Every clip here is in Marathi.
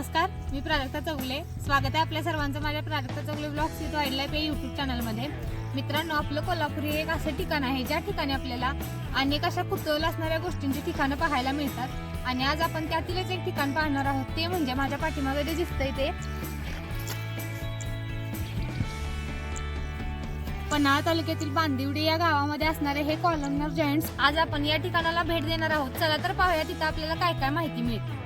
नमस्कार मी प्राजक्ता चौगले. स्वागत आहे आपल्या सर्वांचं माझ्या Prajakta Chaugle blog with wild life या युट्यूब चॅनलमध्ये मित्रांनो आपलं कोल्हापूर हे एक असं ठिकाण आहे ज्या ठिकाणी आपल्याला अनेक अशा कुतूहल असणाऱ्या गोष्टींची ठिकाणं पाहायला मिळतात. आणि आज आपण त्यातीलच एक ठिकाण पाहणार आहोत ते म्हणजे माझ्या पाठीमागे जे दिसतंय ते पन्हाळा तालुक्यातील बांदिवडी या गावामध्ये असणारे हे कॉलमनर जॉईंट्स आज आपण या ठिकाणाला भेट देणार आहोत. चला तर पाहूया तिथं आपल्याला काय काय माहिती मिळते.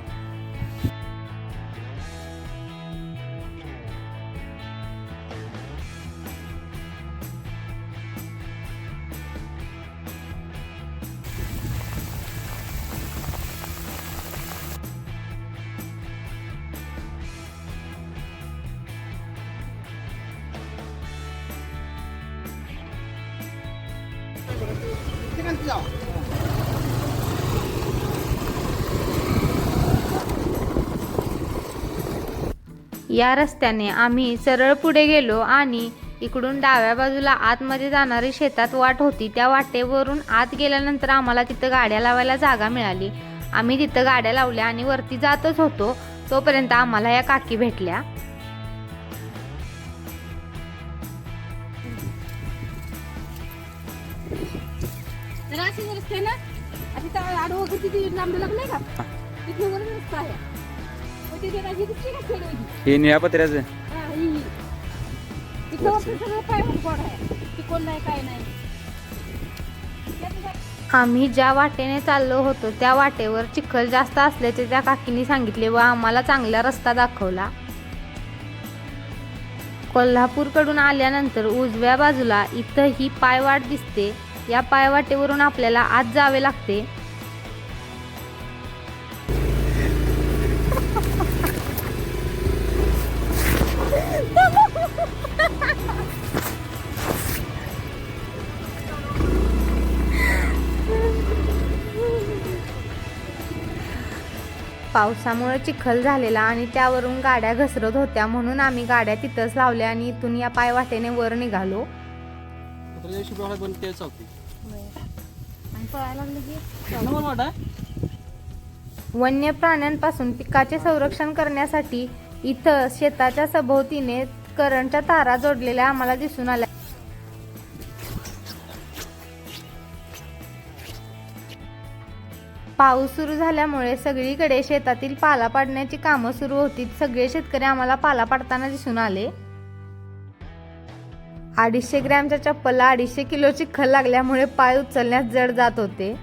या रस्त्याने आम्ही सरळ पुढे गेलो आणि इकडून डाव्या बाजूला आतमध्ये जाणारी शेतात वाट होती. त्या वाटेवरून आत गेल्यानंतर आम्हाला तिथं गाड्या लावायला जागा मिळाली. आम्ही तिथं गाड्या लावल्या आणि वरती जातच होतो. तोपर्यंत आम्हाला या काकी भेटल्या. असते ना. त्या आडवं किती लांब लागले का? तिथे वर रस्ता आहे. हे निळ्या पत्र्याचं. हा, ही, ही. आम्ही ज्या वाटेने चाललो होतो त्या वाटेवर चिखल जास्त असल्याचे त्या काकीने सांगितले व आम्हाला चांगला रस्ता दाखवला. कोल्हापूरकडून आल्यानंतर उजव्या बाजूला इथं ही पायवाट दिसते. या पायवाटेवरून आपल्याला आत जावे लागते. पावसामुळे चिखल झालेला आणि त्यावरून गाड्या घसरत होत्या म्हणून आम्ही गाड्या तिथंच लावल्या आणि इथून या पायवाटेने वर निघालो. वन्य प्राण्यांपासून पिकाचे संरक्षण करण्यासाठी इथं शेताच्या सभोवतीने करंटच्या तारा जोडलेल्या आम्हाला दिसून आल्या. पाऊस सुरू झाल्यामुळे सगळीकडे शेतातील पाला पाडण्याची कामं सुरू होती सगळे शेतकरी आम्हाला पाला पाडताना दिसून आले. अडीचशे ग्रॅमच्या चप्पलला अडीचशे किलो चिखल लागल्यामुळे पाय उचलण्यास जड जात होते.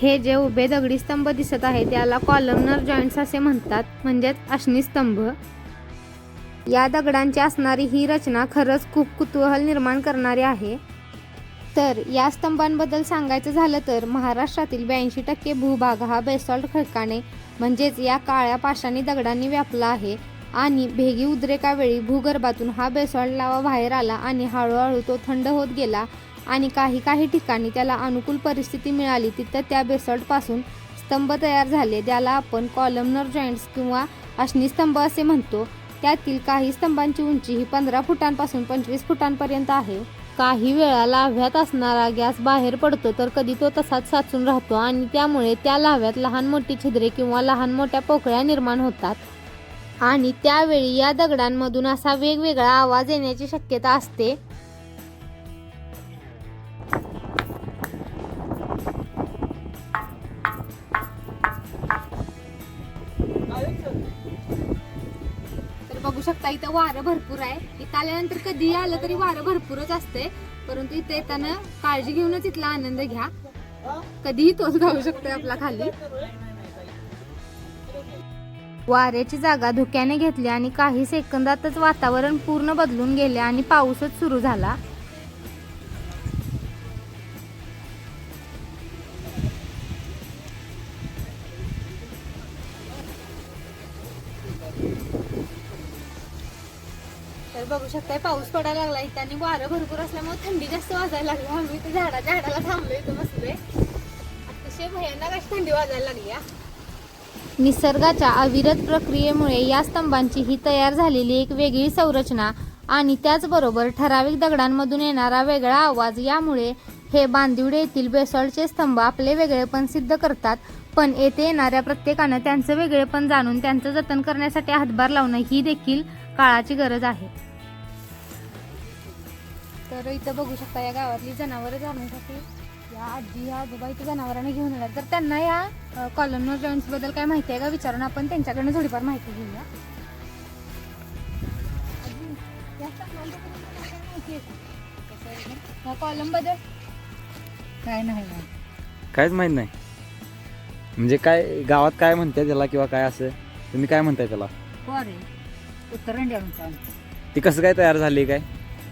हे जे उभे दगडी स्तंभ दिसत आहे त्याला कॉलमनर जॉईंट्स असे म्हणतात म्हणजेच अश्नी स्तंभ. या दगडांची असणारी ही रचना खरंच खूप कुतूहल निर्माण करणारी आहे. तर या स्तंभांबद्दल सांगायचं झालं तर महाराष्ट्रातील ब्याऐंशी टक्के भूभाग हा बेसॉल्ट खडकाने म्हणजेच या काळ्या पाषाणी दगडांनी व्यापला आहे. आणि भेगी उद्रेकावेळी भूगर्भातून हा बेसॉल्ट लावा बाहेर आला आणि हळूहळू तो थंड होत गेला. आणि काही काही ठिकाणी त्याला अनुकूल परिस्थिती मिळाली तिथं त्या बेसल्टपासून स्तंभ तयार झाले ज्याला आपण कॉलमनर जॉईंट्स किंवा अश्निस्तंभ असे म्हणतो. त्यातील काही स्तंभांची उंची ही पंधरा फुटांपासून पंचवीस फुटांपर्यंत आहे. काही वेळा लाव्यात असणारा गॅस बाहेर पडतो तर कधी तो तसाच साचून राहतो आणि त्यामुळे त्या लाव्यात लहान मोठी छिद्रे किंवा लहान मोठ्या पोकळ्या निर्माण होतात. आणि त्यावेळी या दगडांमधून असा वेगवेगळा आवाज येण्याची शक्यता असते. शकता. इथं वारं भरपूर आहे. इथं आल्यानंतर कधी आलं तरी वारं भरपूरच असते. परंतु इथे येताना काळजी घेऊनच इथला आनंद घ्या. कधीही तोच गाऊ शकतोय आपला खाली. वाऱ्याची जागा धुक्याने घेतली आणि काही सेकंदातच वातावरण पूर्ण बदलून गेले आणि पाऊसच सुरू झाला. बघू शकताय पाऊस पडायला लागला इथे आणि वारं भरपूर असल्यामुळे थंडी जास्त वाजायला लागली. आम्ही ते झाडा झाडाला थांबलो इथं बसलोय. अतिशय भयानक अशी थंडी वाजायला लागली निसर्गाच्या अविरत प्रक्रियेमुळे या स्तंभांची ही तयार झालेली एक वेगळी संरचना आणि त्याचबरोबर ठराविक दगडांमधून येणारा वेगळा आवाज यामुळे हे बांदिवडे येथील बेसॉल्टचे स्तंभ आपले वेगळेपण सिद्ध करतात. पण येथे येणाऱ्या प्रत्येकानं त्यांचं वेगळेपण जाणून त्यांचं जतन करण्यासाठी हातभार लावणं ही देखील काळाची गरज आहे. तर इथं बघू शकता या गावातली जनावरं जाण्यासाठी या आजी या आजोबा इथे जनावरांना घेऊन येणार. तर त्यांना या कॉलमनर जॉईंट्सबद्दल काय माहिती आहे का? विचारून आपण त्यांच्याकडनं थोडीफार माहिती घेऊया. या तुम्हाला काय नाही काहीच माहीत नाही. म्हणजे काय गावात काय म्हणताय त्याला किंवा काय असं? तुम्ही काय म्हणताय त्याला? ती कसं काय तयार झाली काय?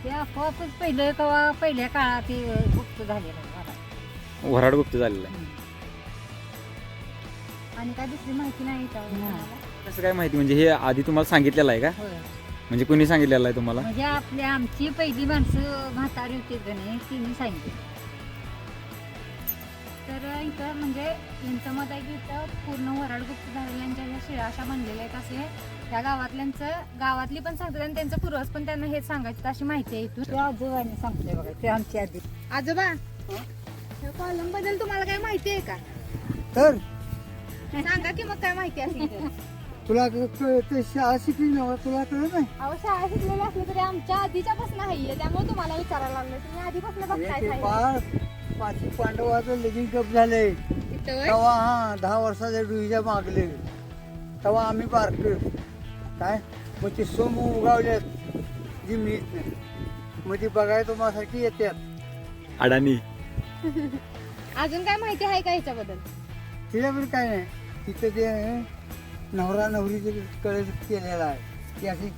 ते आपोआपच पहिलं तेव्हा पहिल्या काळात ते गुप्त झालेलं आहे गुप्त झालेलं आहे. आणि काय दुसरी माहिती नाही का. तुम्हाला? कसं काय माहिती म्हणजे हे आधी तुम्हाला सांगितलेलं आहे का? होय. म्हणजे कुणी सांगितलेलं आहे तुम्हाला? म्हणजे आपल्या आमची पहिली माणसं म्हातारी होती का नाही तिने सांगितलं. तर इथं म्हणजे यांचं मत आहे की इथं पूर्ण वराड गुप्त झालेल्यांच्या शिळा अशा बनलेल्या आहेत असे या गावातल्यांचं गावातली पण सांगतात आणि त्यांचं पूर्वज पण त्यांना हेच सांगायचं अशी माहिती आहे इथून. ते आजोबाने सांगते बघा ते आमची आधी आजोबा कॉलमबद्दल तुम्हाला काय माहिती आहे का? तर? सांगा की मग काय माहिती असेल तर. तुला क- क- ते शाळा शिकली नव्ह तुला कळत नाही? अहो शाळा शिकलेली असली तरी आमच्या आधीच्यापासून नाहीये त्यामुळे तुम्हाला विचारायला लागलं. तुम्ही आधीपासून बघताय ते साहेब. पांडवाचं लगीन कप झाले इथं होय? तेव्हा हा दहा वर्षाच्या डुईच्या मागले. तेव्हा आम्ही बारक. काय? मग ते सोम उगावल्यात मिळत नाही. मग ती बघायला तुम्हासाठी येतात अडाणी. अजून काय माहिती आहे का ह्याच्याबद्दल? तिला पण काय नाही. तिथं ते नवरा नवरीचे कळत केलेला आहे ती अशी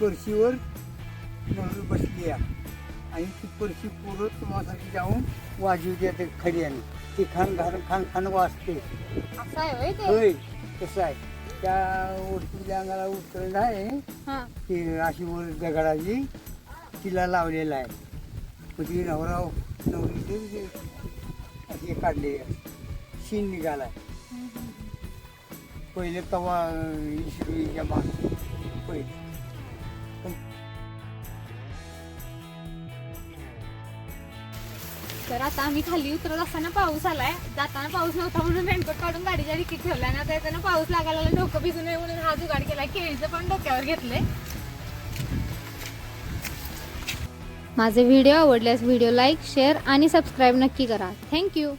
परशीवर नवरी बसली आहे. आणि ती परशी पुरत तुम्हासाठी जाऊन वाजवते ते खड्याने ती खान खान खान खान वाजते. असं आहे होय ते? होय तसं आहे. त्या वस्तूच्या अंगाला उतरण आहे. हा. ती अशी वर दगडाची तिला लावलेला आहे. मग ती नवरा नवरीचे अशी काढली. शीन निघाला. पहिले तवा इसरवीच्या माग पहिले. तर आता आम्ही खाली उतरत असताना पाऊस आलाय. जाताना पाऊस नव्हता म्हणून रेनकोट काढून गाडीच्या डिकीत ठेवलाय आणि आता येताना पाऊस लागायला लागला, डोकं भिजू नये म्हणून हा जुगाड केलाय. केळीचं पण डोक्यावर घेतलंय. माझे व्हिडिओ आवडल्यास व्हिडिओ लाईक शेअर आणि सबस्क्राईब नक्की करा. Thank you.